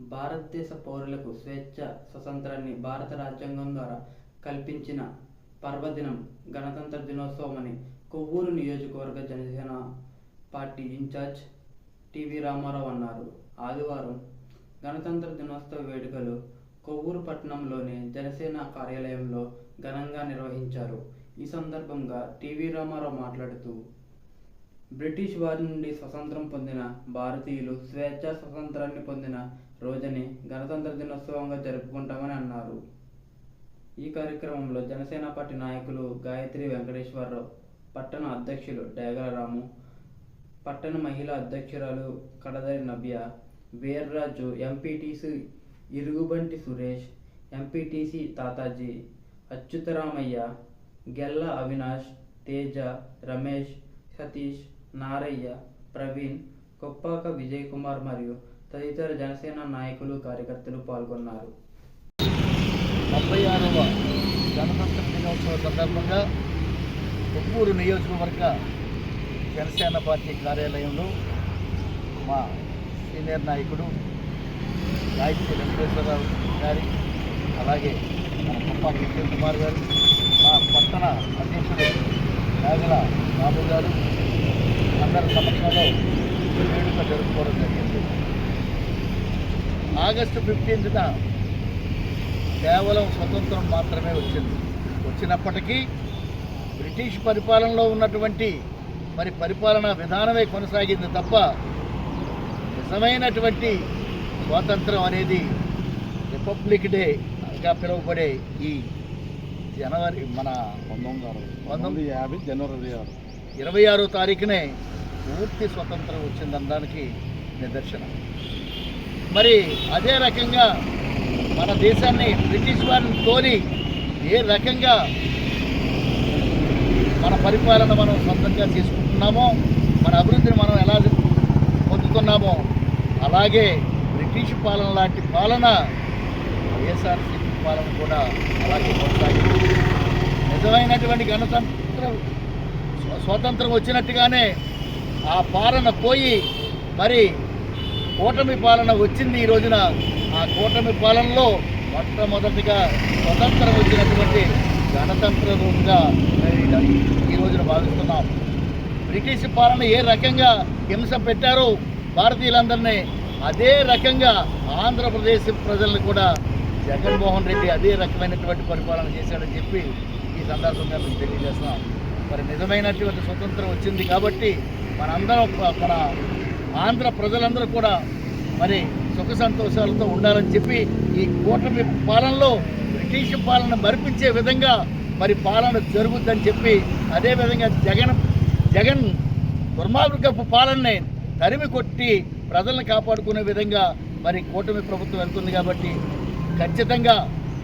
భారతదేశ పౌరులకు స్వేచ్ఛ స్వతంత్రాన్ని భారత రాజ్యాంగం ద్వారా కల్పించిన పర్వదినం గణతంత్ర దినోత్సవం అని కొవ్వూరు నియోజకవర్గ Janasena party incharge TV Ramarao అన్నారు. ఆదివారం గణతంత్ర దినోత్సవ వేడుకలు కొవ్వూరు పట్టణంలోని జనసేన కార్యాలయంలో ఘనంగా నిర్వహించారు. ఈ సందర్భంగా టివి రామారావు మాట్లాడుతూ బ్రిటిష్ వారి నుండి స్వతంత్రం పొందిన భారతీయులు స్వేచ్ఛ స్వతంత్రాన్ని పొందిన రోజుని గణతంత్ర దినోత్సవంగా జరుపుకుంటామని అన్నారు. ఈ కార్యక్రమంలో జనసేన పార్టీ నాయకులు గాయత్రి వెంకటేశ్వరరావు పట్టణ అధ్యక్షులు డేగలరాము పట్టణ మహిళా అధ్యక్షురాలు కడదరి నవ్య వీర్రాజు ఎంపీటీసీ ఇరుగుబంటి సురేష్ ఎంపీటీసీ తాతాజీ అచ్యుతరామయ్య గెల్ల అవినాష్ తేజ రమేష్ సతీష్ నారయ్య ప్రవీణ్ కొప్పాక విజయ్ కుమార్ మరియు తదితర జనసేన నాయకులు కార్యకర్తలు పాల్గొన్నారు. డెబ్బై ఆరవ గణతంత్ర దినోత్సవ సందర్భంగా ఉప్పూరు నియోజకవర్గ జనసేన పార్టీ కార్యాలయంలో మా సీనియర్ నాయకుడు గాయత్రి వెంకటేశ్వరరావు గారి అలాగే మన కొప్ప కిషన్ కుమార్ గారు మా పట్టణ అధ్యక్షుడు నాగల బాబు గారు అందరి సమక్షంలో వేడుక జరుపుకోవడం జరిగింది. ఆగస్టు ఫిఫ్టీన్త్న కేవలం స్వతంత్రం మాత్రమే వచ్చింది. వచ్చినప్పటికీ బ్రిటిష్ పరిపాలనలో ఉన్నటువంటి మరి పరిపాలనా విధానమే కొనసాగింది తప్ప నిజమైనటువంటి స్వాతంత్రం అనేది రిపబ్లిక్ డేగా పిలువబడే ఈ జనవరి మన పంతొమ్మిది యాభై జనవరి ఆరు. ఇరవై ఆరో తారీఖునే పూర్తి స్వతంత్రం వచ్చిందనడానికి నిదర్శనం. మరి అదే రకంగా మన దేశాన్ని బ్రిటిష్ వారిని తోలి ఏ రకంగా మన పరిపాలన మనం సొంతంగా తీసుకుంటున్నామో మన అభివృద్ధిని మనం ఎలా పొందుతున్నామో అలాగే బ్రిటిష్ పాలన లాంటి పాలన వైఎస్ఆర్సీపీ పాలన కూడా అలాగే కొనసాగింది. నిజమైనటువంటి గణతంత్ర స్వ- స్వాతంత్రం వచ్చినట్టుగానే ఆ పాలన పోయి మరి కూటమి పాలన వచ్చింది ఈ రోజున ఆ కూటమి పాలనలో మొట్టమొదటిగా స్వతంత్రం వచ్చినటువంటి గణతంత్ర రూపంగా ఈ- రోజున భావిస్తున్నాం. బ్రిటిష్ పాలన ఏ రకంగా హింస పెట్టారో భారతీయులందరినీ అదే రకంగా ఆంధ్రప్రదేశ్ ప్రజలను కూడా జగన్మోహన్ రెడ్డి అదే రకమైనటువంటి పరిపాలన చేశాడని చెప్పి ఈ సందర్భంగా మేము తెలియజేస్తున్నాం. మరి నిజమైనటువంటి స్వతంత్రం వచ్చింది కాబట్టి మనందరం మన ఆంధ్ర ప్రజలందరూ కూడా మరి సుఖ సంతోషాలతో ఉండాలని చెప్పి ఈ కూటమి పాలనలో బ్రిటిష్ పాలన మరిపించే విధంగా మరి పాలన జరుగుద్దని చెప్పి అదేవిధంగా జగన్ జగన్ దుర్మార్గపు పాలనని తరిమి కొట్టి ప్రజలను కాపాడుకునే విధంగా మరి కూటమి ప్రభుత్వం వెళ్తుంది కాబట్టి ఖచ్చితంగా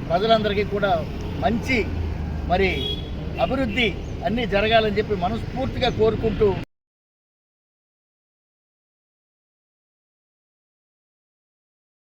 ప్రజలందరికీ కూడా మంచి మరి అభివృద్ధి అన్నీ జరగాలని చెప్పి మనస్ఫూర్తిగా కోరుకుంటూ